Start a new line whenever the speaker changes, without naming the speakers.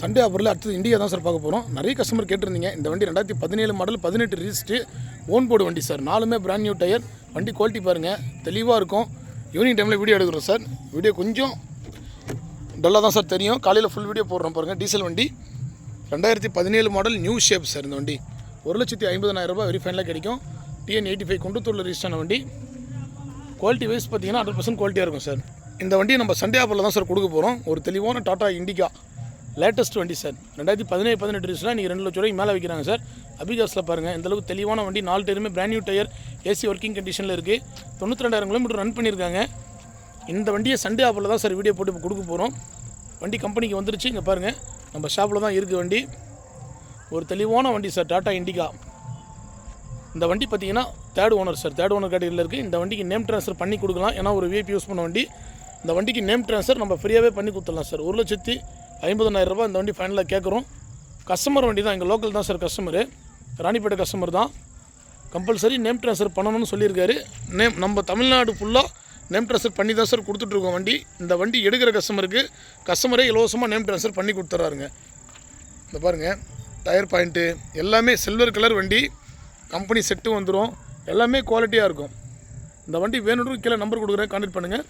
Sunday ஆஃபரில் அடுத்தது India தான் சார் பார்க்க போகிறோம் நிறைய கஸ்டமர் கேட்டிருந்தீங்க. இந்த வண்டி ரெண்டாயிரத்தி பதினேழு மாடல் பதினெட்டு ரிஜிஸ்ட்ரு ஓன் போர்டு வண்டி சார். நாலுமே பிராண்ட் நியூ டயர் வண்டி குவாலிட்டி பாருங்கள் தெளிவாக இருக்கும். ஈவினிங் டைமில் வீடியோ எடுக்கிறோம் சார். வீடியோ கொஞ்சம் டல்லாக தான் சார் தெரியும். காலையில் ஃபுல் வீடியோ போடுறோம் பாருங்கள் டீசல் வண்டி. ரெண்டாயிரத்தி பதினேழு மாடல் நியூ ஷேப் சார் இந்த வண்டி. ஒரு லட்சத்தி ஐம்பதாயிரம் ரூபாய் வெரி ஃபைனலாக கிடைக்கும். டிஎன் எயிட்டி ஃபைவ் குண்டத்தூரில் ஆன வண்டி. குவாலிட்டி வைஸ் பார்த்தீங்கன்னா ஹண்ட்ரட் பர்சன்ட் குவாலிட்டியாக இருக்கும் சார். இந்த வண்டி நம்ம சண்டே ஆஃபரில் தான் சார் கொடுக்க போகிறோம் ஒரு தெளிவான டாட்டா இண்டிகா லேட்டஸ்ட் வண்டி சார் ரெண்டாயிரத்தி பதினேழு பதினெட்டு ரிஜிஸ்டராக நீங்கள் ரெண்டு லட்ச ரூபாய்க்கு மேலே வைக்கிறாங்க சார் அபிகாஸில் பாருங்கள் இந்தளவுக்கு தெளிவான வண்டி. நாலு டயருமே brand new tyre AC working கண்டிஷனில் இருக்குது தொண்ணூற்றி ரெண்டாயிரம் கிலோமீட்டர் ரன் பண்ணியிருக்காங்க. இந்த வண்டியை சண்டே ஆப்பில் தான் சார் வீடியோ போட்டு இப்போ கொடுக்க போகிறோம் வண்டி கம்பெனிக்கு வந்துருச்சு. இங்கே பாருங்கள் நம்ம ஷாப்பில் தான் இருக்குது வண்டி. ஒரு தெளிவான வண்டி சார் டாட்டா இண்டிகா இந்த வண்டி பார்த்தீங்கன்னா third owner sir third owner கேட்டகரியில் இருக்குது இந்த வண்டிக்கு நேம் ட்ரான்ஸ்ஃபர் பண்ணி கொடுக்கலாம். ஏன்னா ஒரு விஐபி யூஸ் பண்ண வண்டி. இந்த வண்டிக்கு நேம் ட்ரான்ஸ்ஃபர் நம்ம ஃப்ரீயாகவே பண்ணி கொடுத்துடலாம் சார் ஒரு லட்சத்தி ஐம்பதனாயிரம் ரூபாய் இந்த வண்டி ஃபைனலாக கேட்குறோம். கஸ்டமர் வண்டி தான் எங்கள் லோக்கல் தான் சார் கஸ்டமரு ராணிப்பேட்டை கஸ்டமர் தான். கம்பல்சரி நேம் ட்ரான்ஸ்ஃபர் பண்ணணும்னு சொல்லியிருக்காரு. நேம் நம்ம தமிழ்நாடு ஃபுல்லாக நேம் ட்ரான்ஸ்ஃபர் பண்ணி தான் சார் கொடுத்துட்ருக்கோம் வண்டி. இந்த வண்டி எடுக்கிற கஸ்டமருக்கு கஸ்டமரே இலவசமாக நேம் ட்ரான்ஸ்ஃபர் பண்ணி கொடுத்துட்றாருங்க. இந்த பாருங்கள் டயர் பாயிண்ட்டு எல்லாமே சில்வர் கலர் வண்டி. கம்பெனி செட்டு வந்துடும் எல்லாமே குவாலிட்டியாக இருக்கும். இந்த வண்டி வேணும்னு கீழே நம்பர் கொடுக்குறேன் கான்டெக்ட் பண்ணுங்கள்